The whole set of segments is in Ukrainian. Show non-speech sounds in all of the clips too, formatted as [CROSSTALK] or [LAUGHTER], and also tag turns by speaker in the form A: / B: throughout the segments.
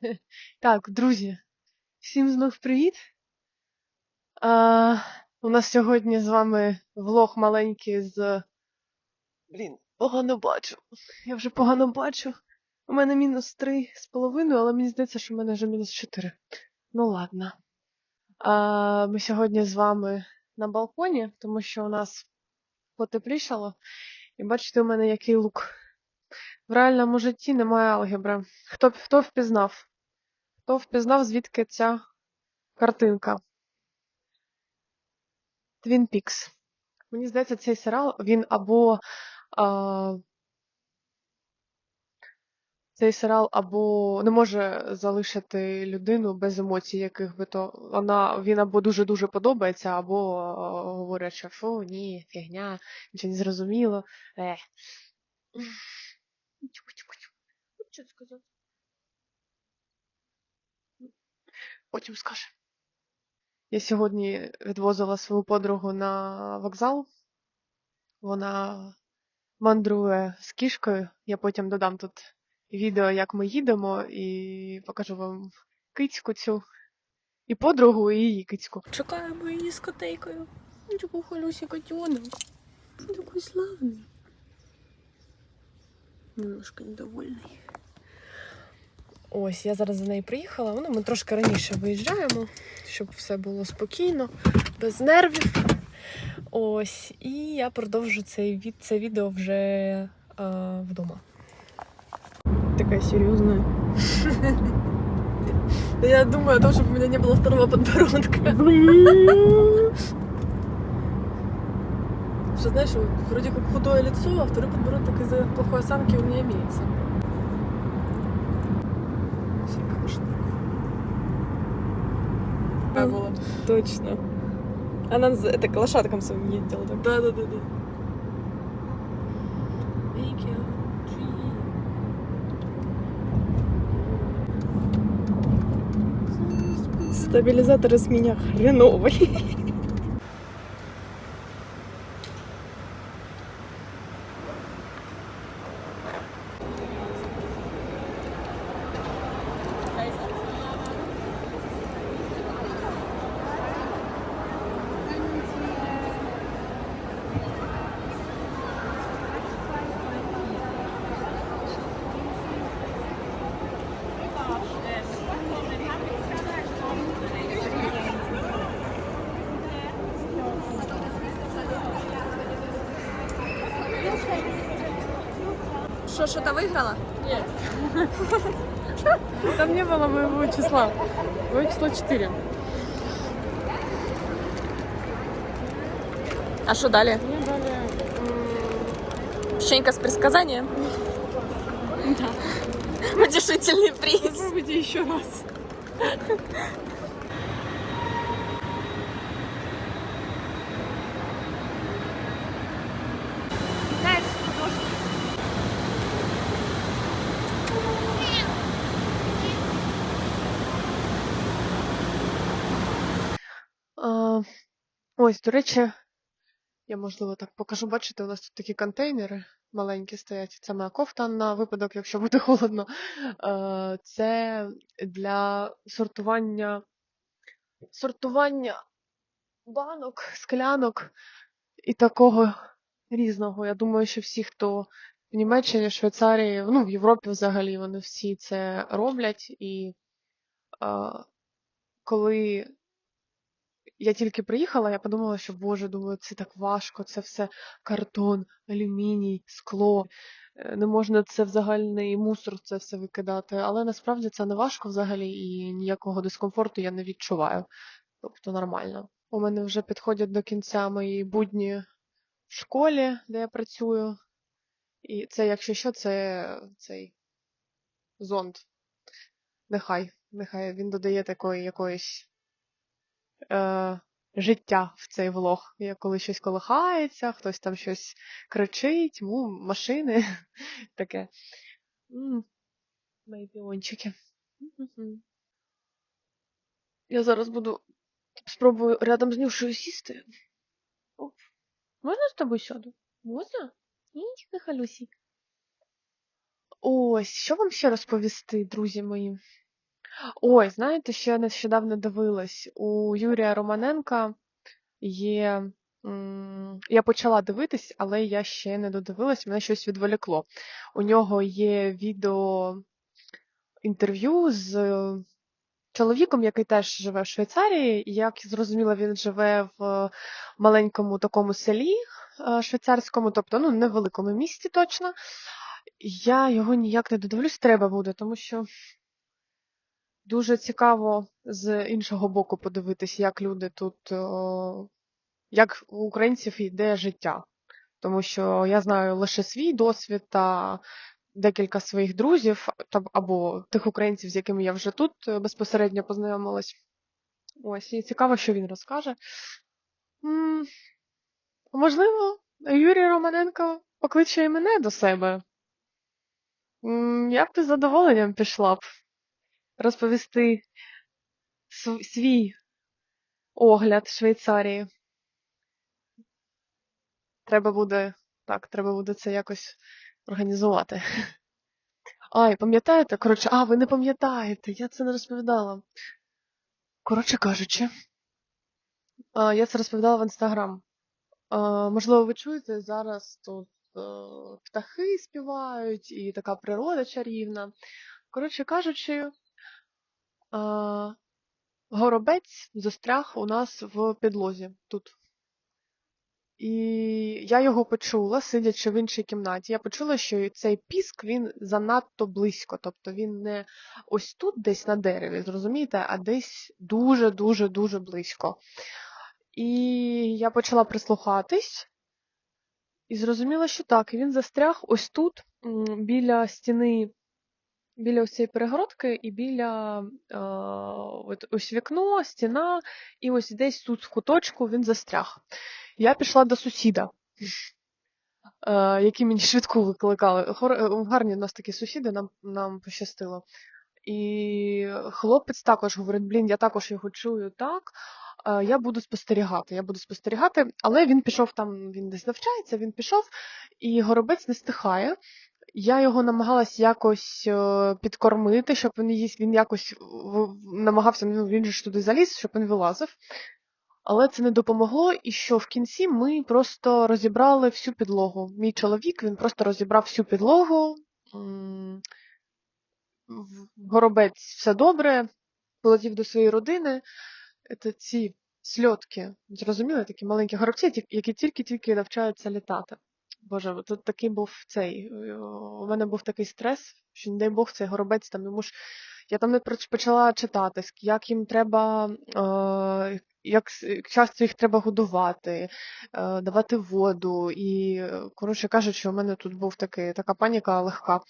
A: [LAUGHS] Так, друзі, всім знов привіт. А, у нас сьогодні з вами влог маленький з. Блін, погано бачу. Я вже погано бачу. У мене мінус три з половиною, але мені здається, що в мене вже мінус чотири. Ну ладно. А, ми сьогодні з вами на балконі, тому що у нас потеплішало. І бачите, у мене який лук. В реальному житті немає алгебри. Хто, б- хто впізнав? Хто впізнав, звідки ця картинка? Twin Peaks. Мені здається, цей серіал він або а, цей серіал або не може залишити людину без емоцій, яких би то вона він або дуже-дуже подобається, або говорять, що фу, ні, фігня, нічого не зрозуміло. Е. Що сказати? Потім скаже. Я сьогодні відвозила свою подругу на вокзал. Вона мандрує з кішкою. Я потім додам тут відео, як ми їдемо, і покажу вам кицьку цю. І подругу, і її кицьку.
B: Чекаємо її з котейкою. Такий холюсі котенок. Такий славний. Немножко недовольний.
A: Ось, я зараз за нею приїхала. Ну, ми трошки раніше виїжджаємо, щоб все було спокійно, без нервів. Ось, і я продовжу цей від, це відео вже е, вдома.
B: Такая серьезная. [LAUGHS] Я думаю о том, чтобы у меня не было второго подбородка. Что знаешь, вроде как худое лицо, а второй подбородок из-за плохой осанки у меня имеется.
A: Точно. Она это к лошадкам своим ездила. Так.
B: Да, да, да, да.
A: Стабилизатор из меня хреновый.
B: Что, что-то выиграла? [LAUGHS]
A: Там не было моего числа. Мое число 4.
B: А что дали?
A: Мне дали...
B: Печенька с предсказанием? [LAUGHS] Да. Утешительный приз.
A: Попробуйте еще раз. [LAUGHS] ось, до речі, я можливо так покажу. Бачите, у нас тут такі контейнери маленькі стоять. Це моя кофта на випадок, якщо буде холодно. Е, Це для сортування сортування банок, склянок і такого різного. Я думаю, що всі, хто в Німеччині, Швейцарії, ну, в Європі взагалі, вони всі це роблять. І е, коли я тільки приїхала, я подумала, що Боже, думаю, це так важко, це все картон, алюміній, скло. е, Не можна це в загальний мусор це все викидати. Але насправді це не важко взагалі і ніякого дискомфорту я не відчуваю. Тобто нормально. У мене вже підходять до кінця мої будні в школі, де я працюю. І це, якщо що, це цей зонд. Нехай, нехай він додає такої якоїсь е, життя в цей влог. Я коли щось колихається, хтось там щось кричить, му, машини, [LAUGHS] таке. Мої. Я зараз буду спробую рядом з Нюшею сісти. Можна з тобою сяду? Можна? Ні, нехай Люсі. Ось, що вам ще розповісти, друзі мої? Ой, знаєте, що я нещодавно дивилась? У Юрія Романенка є. Я почала дивитись, але я ще не додивилась, мене щось відволікло. У нього є відео інтерв'ю з е, чоловіком, який теж живе в Швейцарії. І, Як я зрозуміла, він живе в маленькому такому селі е, швейцарському, тобто ну, невеликому місті точно. Я його ніяк не додивлюсь, треба буде, тому що дуже цікаво з іншого боку подивитись, як люди тут, як у українців йде життя. Тому що я знаю лише свій досвід та декілька своїх друзів або тих українців, з якими я вже тут е, безпосередньо познайомилась. Ось, і цікаво, що він розкаже. Можливо, Юрій Романенко покличе і мене до себе. Я б з задоволенням пішла б розповісти свій огляд Швейцарії. Треба буде, так, треба буде це якось організувати. Ай, пам'ятаєте? Коротше, а, ви не пам'ятаєте, я це не розповідала. Коротше кажучи, я це розповідала в інстаграм. Можливо, ви чуєте, зараз тут е, птахи співають і така природа чарівна. Коротше кажучи, горобець застряг у нас в підлозі тут. І я його почула, сидячи в іншій кімнаті. Я почула, що цей піск він занадто близько. Тобто він не ось тут, десь на дереві, зрозумієте, а десь дуже-дуже дуже близько. І я почала прислухатись і зрозуміла, що так, він застряг ось тут, біля стіни, біля ось цієї перегородки, і біля е, от, ось вікно, стіна, і ось десь тут в куточку він застряг. Я пішла до сусіда, е, який мені [LAUGHS] швидку викликали. Е, Гарні в нас такі сусіди, нам, нам пощастило. І хлопець також говорить: блін, я також його чую так. е, Я буду спостерігати, я буду спостерігати, але він пішов там, він десь навчається, він пішов, і горобець не стихає. Я його намагалась якось е, підкормити, щоб він їсть, він якось в- намагався, ну він же ж туди заліз, щоб він вилазив. Але це не допомогло, і що в кінці ми просто розібрали всю підлогу. Мій чоловік він просто розібрав всю підлогу. Горобець все добре, полетів до своєї родини. Це ці сльотки, зрозуміли, такі маленькі горобці, які тільки-тільки навчаються літати. Боже, тут такий був цей. е, У мене був такий стрес, що, не дай Бог, цей горобець там йому ж. Я там не почала читати, як їм треба, е, як часто їх треба годувати, е, давати воду. І, е, коротше кажучи, у мене тут був такий, така паніка легка.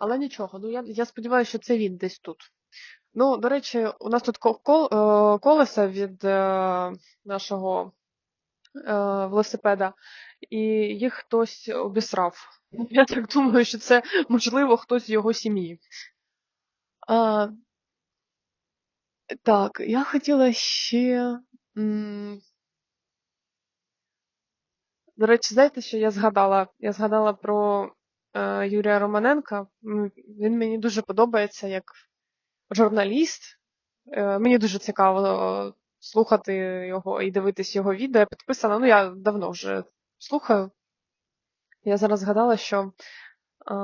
A: Але нічого, ну я, я сподіваюся, що це він десь тут. Ну, до речі, у нас тут ко- кол, колеса від нашого велосипеда, і їх хтось обісрав. [LAUGHS] Я так думаю, що це, можливо, хтось з його сім'ї. А, так, я хотіла ще. До речі, знаєте, що я згадала? Я згадала про е, Юрія Романенка. Він мені дуже подобається як журналіст. Е, Мені дуже цікаво слухати його і дивитись його відео. Я підписана. Ну, я давно вже слухаю. Я зараз згадала, що е,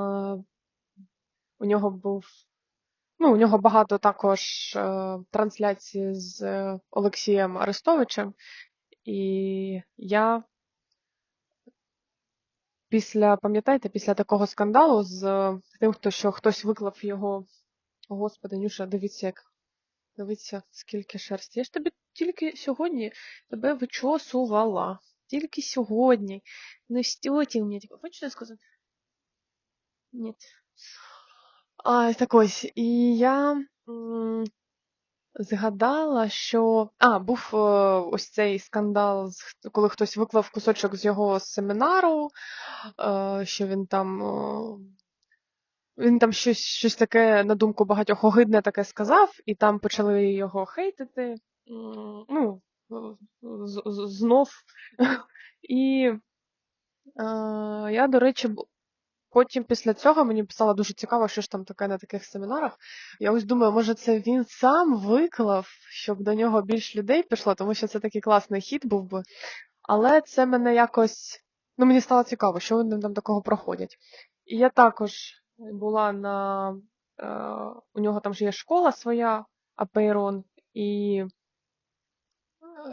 A: у нього був. Ну, у нього багато також е, трансляцій з е, Олексієм Арестовичем. І я після, пам'ятаєте, після такого скандалу з е, тим, хто що хтось виклав його. Господи, Нюша, дивіться, як дивіться, скільки шерсті. Я ж тобі тільки сьогодні тебе вичосувала. Тільки сьогодні. Не стьоті мені. Типу, хочеш щось сказати? Ні. А, так ось, і я м, згадала, що. А, був е, ось цей скандал, коли хтось виклав кусочок з його семінару, е, що він там. Він там щось, щось таке, на думку багатьох, огидне таке сказав, і там почали його хейтити. Ну, знов. [LAUGHS] І е, я, до речі, потім після цього мені писала дуже цікаво, що ж там таке на таких семінарах. Я ось думаю, може, це він сам виклав, щоб до нього більш людей пішло, тому що це такий класний хід був би. Але це мене якось. Ну, мені стало цікаво, що вони там такого проходять. І я також була на. Е, у нього там же є школа своя, Апейрон, і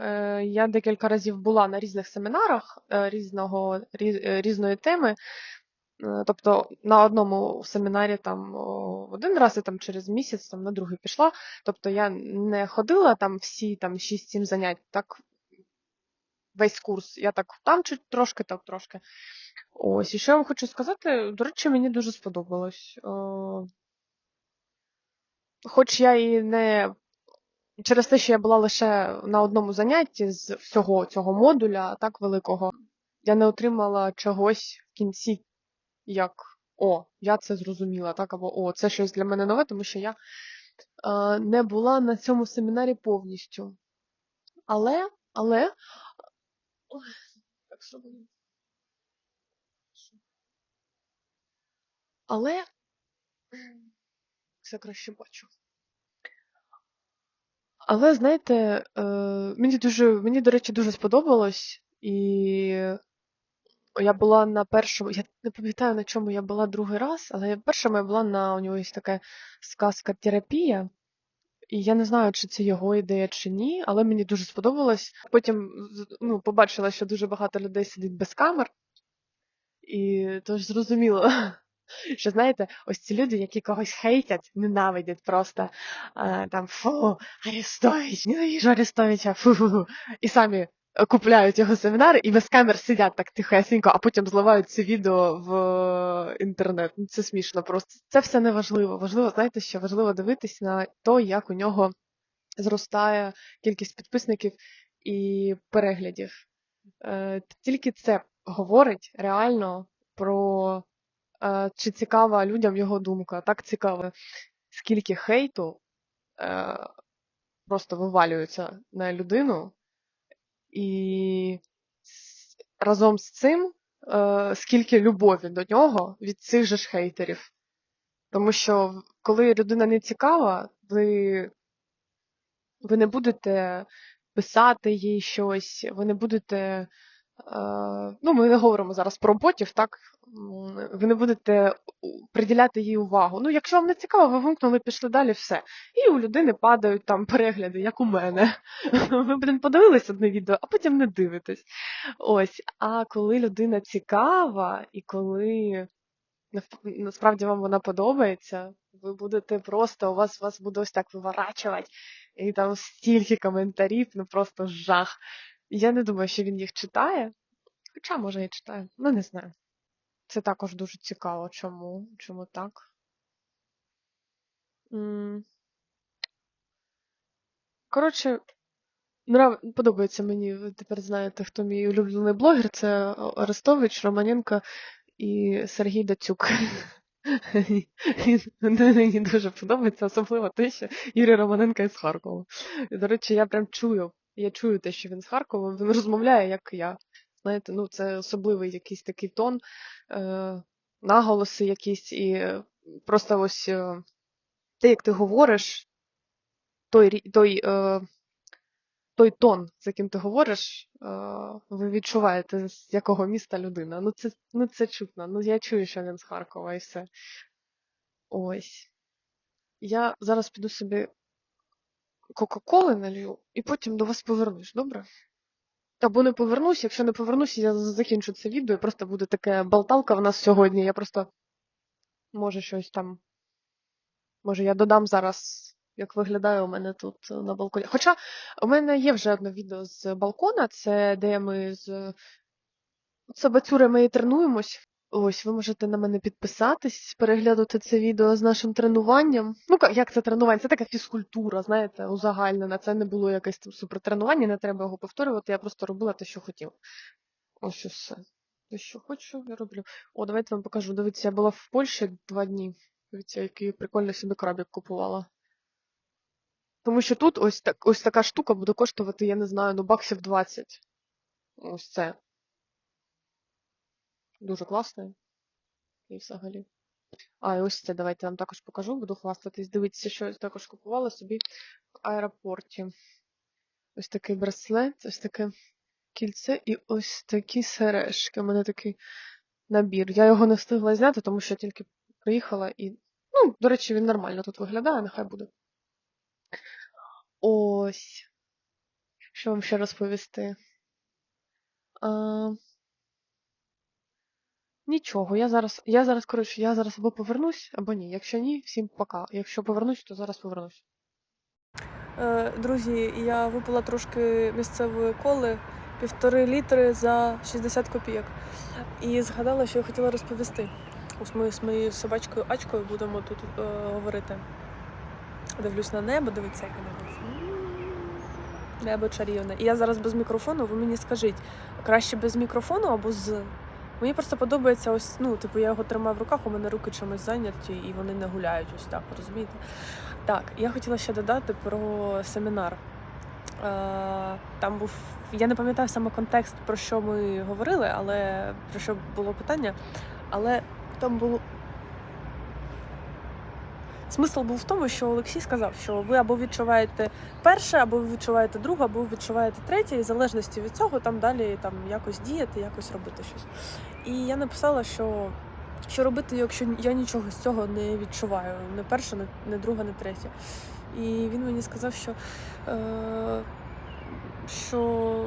A: е, я декілька разів була на різних семінарах е, різного, різ, різної теми. Тобто на одному семінарі там один раз і там через місяць там, на другий пішла. Тобто я не ходила там всі там 6-7 занять, так весь курс. Я так там чуть трошки, так трошки. Ось, і що я вам хочу сказати, до речі, мені дуже сподобалось. Хоч я і не через те, що я була лише на одному занятті з всього цього модуля, так великого, я не отримала чогось в кінці, як о, я це зрозуміла, так, або о, це щось для мене нове, тому що я е, не була на цьому семінарі повністю. Але, але. Ой, так було? Але все краще бачу. Але знаєте, е, мені дуже, мені, до речі, дуже сподобалось, і я була на першому, я не пам'ятаю, на чому я була другий раз, але я першому я була на у нього є така сказка терапія. І я не знаю, чи це його ідея чи ні, але мені дуже сподобалось. Потім ну, побачила, що дуже багато людей сидить без камер, і тож зрозуміло, [LAUGHS] що знаєте, ось ці люди, які когось хейтять, ненавидять просто е, там фу, Арестович, ненавижу Арестовича, фу, і самі купляють його семінари і без камер сидять так тихесенько, а потім зливають це відео в е, інтернет. Ну, Це смішно просто. Це все не важливо. Важливо, знаєте, що важливо дивитись на то, як у нього зростає кількість підписників і переглядів. Е, Тільки це говорить реально про е, чи цікава людям його думка. Так цікаво, скільки хейту просто вивалюється на людину, і разом з цим е, скільки любові до нього від цих же ж хейтерів. Тому що коли людина не цікава, ви, ви не будете писати їй щось, ви не будете. Е, Ну, ми не говоримо зараз про ботів, так? Ви не будете приділяти їй увагу. Ну, якщо вам не цікаво, ви вимкнули, пішли далі, все. І у людини падають там перегляди, як у мене. [LAUGHS] Ви, блін, подивились одне відео, а потім не дивитесь. Ось. А коли людина цікава, і коли насправді вам вона подобається, ви будете просто, у вас, вас буде ось так виворачувати, і там стільки коментарів, ну просто жах. Я не думаю, що він їх читає. Хоча, може, і читає. Ну, не знаю. Це також дуже цікаво, чому, чому так. Коротше, подобається мені, ви тепер знаєте, хто мій улюблений блогер, це Арестович, Романенко і Сергій Дацюк. [LAUGHS] Мені дуже подобається, особливо те, що Юрій Романенко із Харкова. До речі, я прям чую, я чую те, що він з Харкова, він розмовляє, як я. Знаєте, ну це особливий якийсь такий тон, е, наголоси якісь, і просто ось е, те, як ти говориш, той, той, е, той тон, з яким ти говориш, е, ви відчуваєте, з якого міста людина. Ну це, ну це чутно. Ну я чую, що він з Харкова і все. Ось. Я зараз піду собі Кока-Коли налью і потім до вас повернусь, добре? Або не повернусь, якщо не повернусь, я закінчу це відео, і просто буде таке болталка в нас сьогодні. Я просто може щось там. Може, я додам зараз, як виглядає у мене тут е, на балконі. Хоча у мене є вже одне відео з балкона, це де ми з з бацюрами і тренуємось. Ось, ви можете на мене підписатись, переглянути це відео з нашим тренуванням. Ну, як це тренування? Це така фізкультура, знаєте, узагальнена. Це не було якесь там супертренування, не треба його повторювати. Я просто робила те, що хотіла. Ось що все. Те, що хочу, я роблю. О, давайте вам покажу. Дивіться, я була в Польщі два дні. Дивіться, який прикольно собі крабик купувала. Тому що тут ось так, ось така штука буде коштувати, я не знаю, ну баксів 20. Ось це. Дуже класне.
C: і взагалі. А, і ось це давайте я вам також покажу, буду хвастатись. Дивіться, що я також купувала собі в аеропорті. Ось такий браслет, ось таке кільце і ось такі сережки. У мене такий набір. Я його не встигла зняти, тому що я тільки приїхала і. Ну, до речі, він нормально тут виглядає, нехай буде. Ось. Що вам ще розповісти? А... Нічого, я зараз, я зараз, коротше, я зараз або повернусь, або ні. Якщо ні, всім пока. Якщо повернусь, то зараз повернусь.
A: Е, Друзі, я випила трошки місцевої коли, півтори літри за 60 копійок. І згадала, що я хотіла розповісти. Ось ми з моєю собачкою Ачкою будемо тут е, говорити. Дивлюсь на небо, дивіться, яке небо. Небо чарівне. І я зараз без мікрофону, ви мені скажіть, краще без мікрофону або з. Мені просто подобається ось, ну, типу, я його тримаю в руках, у мене руки чимось зайняті, і вони не гуляють ось так, розумієте? Так, я хотіла ще додати про семінар. Е, Там був, я не пам'ятаю саме контекст, про що ми говорили, але про що було питання. Але там було. Смисл був в тому, що Олексій сказав, що ви або відчуваєте перше, або ви відчуваєте друге, або ви відчуваєте третє, і в залежності від цього там далі там якось діяти, якось робити щось. І я написала, що що робити, якщо я нічого з цього не відчуваю, не перше, не, друге, не третє. І він мені сказав, що, е, що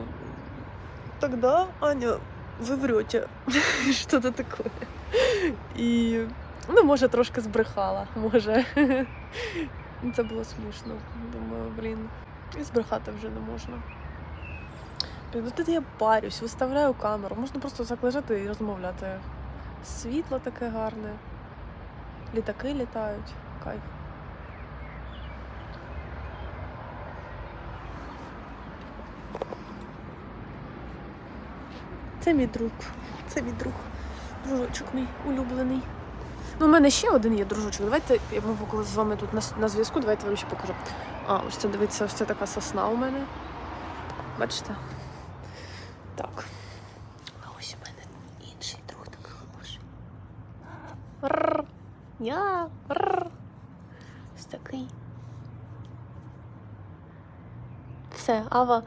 A: тогда, Аня, ви врете. [LAUGHS] Що-то таке. І ну, може, трошки збрехала, може. [LAUGHS] Це було смішно. Думаю, блін. І збрехати вже не можна. Ну тут я парюсь, виставляю камеру, можна просто так лежати і розмовляти. Світло таке гарне. Літаки літають. Кайф. Це мій друг. Це мій друг. Дружочок мій улюблений. Ну, у мене ще один є дружочок. Давайте я коли з вами тут на, на зв'язку, давайте я вам ще покажу. А, ось це дивіться, ось це така сосна у мене. Бачите? Так. А ось у мене інший друг такий хороший. Я. Ось такий. Все, Ава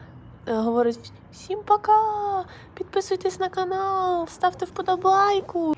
A: е, говорить всім пока! Підписуйтесь на канал, ставте вподобайку.